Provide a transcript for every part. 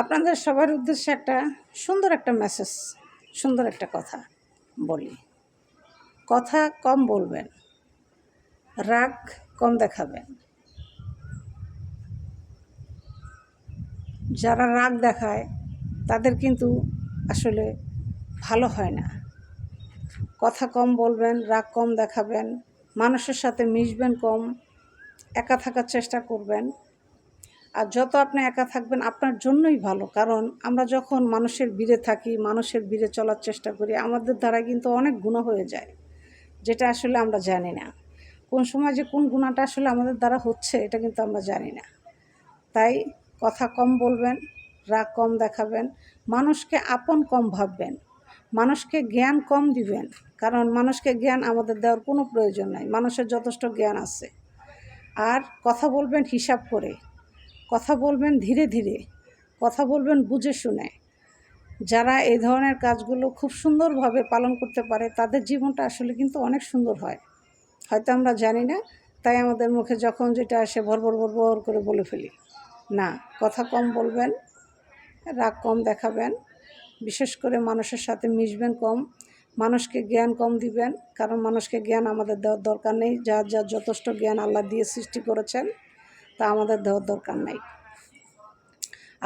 আপনাদের সবার উদ্দেশ্যে একটা সুন্দর একটা মেসেজ সুন্দর একটা কথা বলি। কথা কম বলবেন, রাগ কম দেখাবেন। যারা রাগ দেখায়, তাদের কিন্তু আসলে ভালো হয় না। কথা কম বলবেন, রাগ কম দেখাবেন, মানুষের সাথে মিশবেন কম, একা থাকার চেষ্টা করবেন। আর যত আপনি একা থাকবেন, আপনার জন্যই ভালো। কারণ আমরা যখন মানুষের ভিড়ে থাকি, মানুষের ভিড়ে চলার চেষ্টা করি, আমাদের দ্বারা কিন্তু অনেক গুণা হয়ে যায়। যেটা আসলে আমরা জানি না। কোন সময় যে কোন গুণাটা আসলে আমাদের দ্বারা হচ্ছে, এটা কিন্তু আমরা জানি না। তাই কথা কম বলবেন, রাগ কম দেখাবেন, মানুষকে আপন কম ভাববেন, মানুষকে জ্ঞান কম দিবেন। কারণ মানুষকে জ্ঞান আমাদের দেওয়ার কোনো প্রয়োজন নাই, মানুষের যথেষ্ট জ্ঞান আছে। আর কথা বলবেন হিসাব করে। কথা বলবেন ধীরে ধীরে, কথা বলবেন বুঝে শুনে। যারা এই ধরনের কাজগুলো খুব সুন্দরভাবে পালন করতে পারে, তাদের জীবনটা আসলে কিন্তু অনেক সুন্দর হয়। হয়তো আমরা জানি না, তাই আমাদের মুখে যখন যেটা আসে ভরভর ভরভর করে বলে ফেলি। না, কথা কম বলবেন, রাগ কম দেখাবেন, বিশেষ করে মানুষের সাথে মিশবেন কম, মানুষকে জ্ঞান কম দিবেন, কারণ মানুষকে জ্ঞান আমাদের দেওয়ার দরকার নেই। যার যার যথেষ্ট জ্ঞান আল্লাহ দিয়ে সৃষ্টি করেছেন তা আমাদের দেওয়ার দরকার নাই।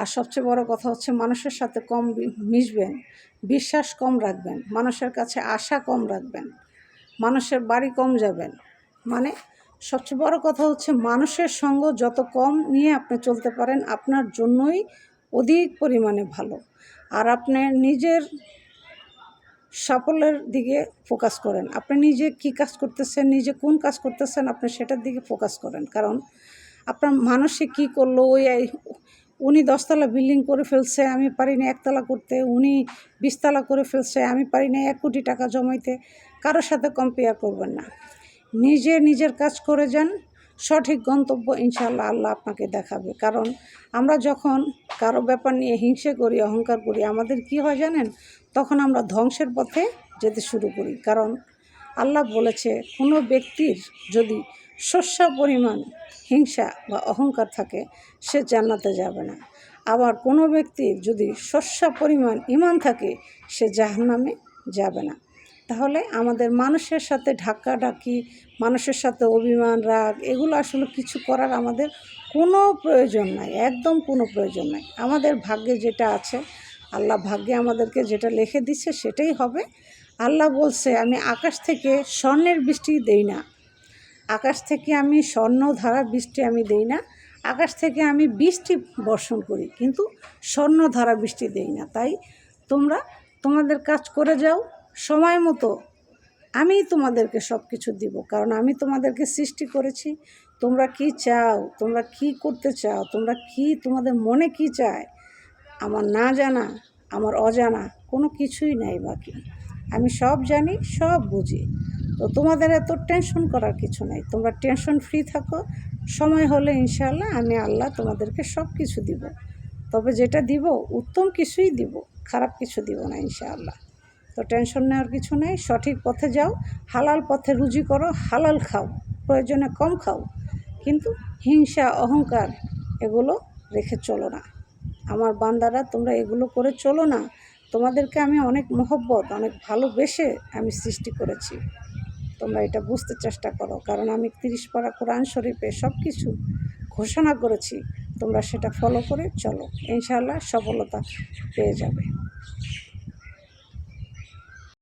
আর সবচেয়ে বড় কথা হচ্ছে মানুষের সাথে কম মিশবেন, বিশ্বাস কম রাখবেন, মানুষের কাছে আশা কম রাখবেন, মানুষের বাড়ি কম যাবেন। মানে সবচেয়ে বড় কথা হচ্ছে মানুষের সঙ্গ যত কম নিয়ে আপনি চলতে পারেন আপনার জন্যই অধিক পরিমাণে ভালো। আর আপনি নিজের সাফল্যের দিকে ফোকাস করেন। আপনি নিজে কি কাজ করতেছেন, নিজে কোন কাজ করতেছেন, আপনি সেটার দিকে ফোকাস করেন। কারণ আপনার মানুষে কি করল? ওই উনি দশতলা বিল্ডিং করে ফেলছে, আমি পারি না একতলা করতে। উনি বিশতলা করে ফেলছে, আমি পারি না এক কোটি টাকা জমাইতে। কারোর সাথে কম্পেয়ার করবেন না। নিজে নিজের কাজ করে যান, সঠিক গন্তব্য ইনশাল্লাহ আল্লাহ আপনাকে দেখাবে। কারণ আমরা যখন কারও ব্যাপার নিয়ে হিংসে করি, অহংকার করি, আমাদের কি হয় জানেন? তখন আমরা ধ্বংসের পথে যেতে শুরু করি। কারণ আল্লাহ বলেছে, কোনো ব্যক্তির যদি শস্য পরিমাণ, হিংসা বা অহংকার থাকে, সে জান্নাতে যাবে না। আবার কোনো ব্যক্তির যদি শস্য পরিমাণ ইমান থাকে, সে জাহান্নামে যাবে না। তাহলে আমাদের মানুষের সাথে ধাক্কাধাক্কি মানুষের সাথে অভিমান, রাগ, এগুলো আসলে কিছু করার আমাদের কোনো প্রয়োজন নাই, একদম কোনো প্রয়োজন নাই। আমাদের ভাগ্যে যেটা আছে, আল্লাহ ভাগ্যে আমাদেরকে যেটা লিখে দিচ্ছে সেটাই হবে। আল্লাহ বলছে, আমি আকাশ থেকে স্বর্ণের বৃষ্টি দেই না। আকাশ থেকে আমি স্বর্ণ ধারা বৃষ্টি আমি দেই না। আকাশ থেকে আমি বৃষ্টি বর্ষণ করি, কিন্তু স্বর্ণ ধারা বৃষ্টি দেই না। তাই তোমরা তোমাদের কাজ করে যাও, সময় মতো আমি তোমাদেরকে সব কিছু দিব, কারণ আমি তোমাদেরকে সৃষ্টি করেছি। তোমরা কি চাও? তোমরা কি করতে চাও? তোমরা কি তোমাদের মনে কি চায়? আমার না জানা, আমার অজানা, কোনো কিছুই নাই বাকি। আমি সব জানি, সব বুঝি। তো তোমাদের এত টেনশন করার কিছু নাই। তোমরা টেনশন ফ্রি থাকো। সময় হলে ইনশাল্লাহ আমি আল্লাহ তোমাদেরকে সব কিছু দিব। তবে যেটা দিব, উত্তম কিছুই দিব, খারাপ কিছু দিব না ইনশাআল্লাহ। তো টেনশন নেওয়ার কিছু নেই, সঠিক পথে যাও, হালাল পথে রুজি করো, হালাল খাও, প্রয়োজনে কম খাও, কিন্তু হিংসা, অহংকার এগুলো রেখে চলো না। আমার বান্দারা, তোমরা এগুলো করে চলো না। তোমাদেরকে আমি অনেক মহব্বত, অনেক ভালোবেসে আমি সৃষ্টি করেছি। তোমরা এটা বুঝতে চেষ্টা করো। কারণ আমি তিরিশ পারা কোরআন শরীফে সব কিছু ঘোষণা করেছি, তোমরা সেটা ফলো করে চলো। ইনশাআল্লাহ সফলতা পেয়ে যাবে।